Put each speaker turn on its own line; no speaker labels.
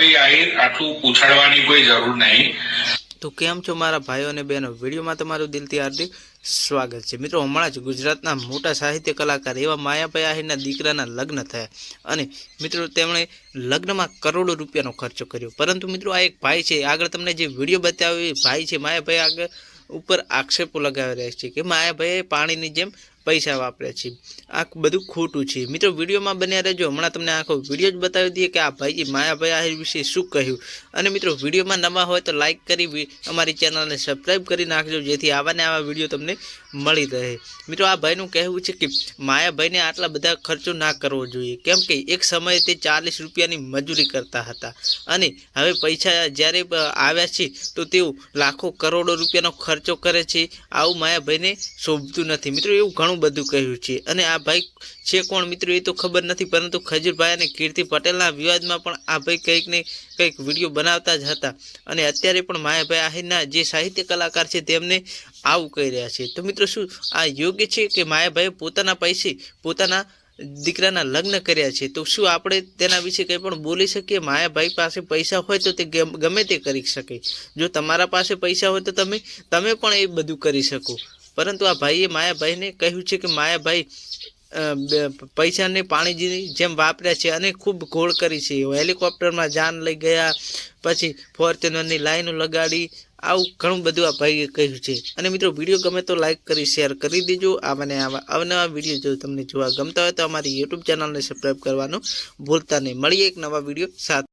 માયાભાઈ આહિર આટલું પૂછાડવાની કોઈ જરૂર નહીં.
તો કેમ છો મારા ભાઈઓ અને બહેનો? વિડીયોમાં તમારું દિલથી હાર્દિક સ્વાગત છે. મિત્રો, હમણાં જ ગુજરાતના મોટા સાહિત્ય કલાકાર એવા માયાભાઈ આહિરના દીકરાના લગ્ન થયા અને મિત્રો, તેમણે લગ્નમાં કરોડો રૂપિયાનો ખર્ચો કર્યો. પરંતુ મિત્રો, આ એક ભાઈ છે. આગળ તમને જે વીડિયો બતાવ્યો, એ ભાઈ છે. માયાભાઈ આગળ ઉપર આક્ષેપો લગાવી રહ્યા છે કે માયાભાઈએ પાણીની જેમ પૈસા વાપરે છે. આ બધું ખોટું છે. મિત્રો, વિડીયોમાં બન્યા રહેજો. હમણાં તમને આખો વીડિયો જ બતાવી દઈએ કે આ ભાઈ માયાભાઈ આહિર વિશે શું કહ્યું. અને મિત્રો, વિડીયોમાં નવા હોય તો લાઈક કરી અમારી ચેનલને સબસ્ક્રાઈબ કરી નાખજો, જેથી આવા ને આવા વીડિયો તમને મળી રહે. મિત્રો, આ ભાઈનું કહેવું છે કે માયાભાઈને આટલા બધા ખર્ચો ના કરવો જોઈએ. કેમ કે એક સમયે તે ચાલીસ રૂપિયાની મજૂરી કરતા હતા. અને હવે પૈસા જ્યારે આવ્યા છે, તો તેઓ લાખો કરોડો રૂપિયાનો ખર્ચો કરે છે. આવું માયાભાઈને શોભતું નથી. મિત્રો, એવું ઘણું બધું કહ્યું છે. અને આ ભાઈ છે કોણ મિત્રો એ તો ખબર નથી, પરંતુ ખજૂરભાઈ અને કીર્તિ પટેલના વિવાદમાં પણ આ ભાઈ કંઈક ને કંઈક વીડિયો બનાવતા જ હતા. અને અત્યારે પણ માયાભાઈ આહિરના જે સાહિત્ય કલાકાર છે તેમને આવું કહી રહ્યા છે. તો મિત્રો શું, આ યોગ્ય છે કે માયાભાઈએ પોતાના પૈસે પોતાના દીકરાના લગ્ન કર્યા છે? તો શું આપણે તેના વિશે કંઈ પણ બોલી શકીએ? માયાભાઈ પાસે પૈસા હોય તો તે ગમે તે કરી શકે. જો તમારા પાસે પૈસા હોય તો તમે તમે પણ એ બધું કરી શકો. પરંતુ આ ભાઈએ માયાભાઈને કહ્યું છે કે માયાભાઈ પૈસાને પાણીજીની જેમ વાપર્યા છે અને ખૂબ ઘોળ કરી છે. હેલિકોપ્ટરમાં જાન લઈ ગયા, પછી ફોર્ચ્યુનરની લાઈનો લગાડી, આવું ઘણું બધું આ ભાઈએ કહ્યું છે. અને મિત્રો, વીડિયો ગમે તો લાઈક કરી, શેર કરી દેજો. આવા ને આવા અવનવા વીડિયો જો તમને જોવા ગમતા હોય તો અમારી યુટ્યુબ ચેનલને સબસ્ક્રાઈબ કરવાનું ભૂલતા નહીં. મળીએ એક નવા વીડિયો સાથે.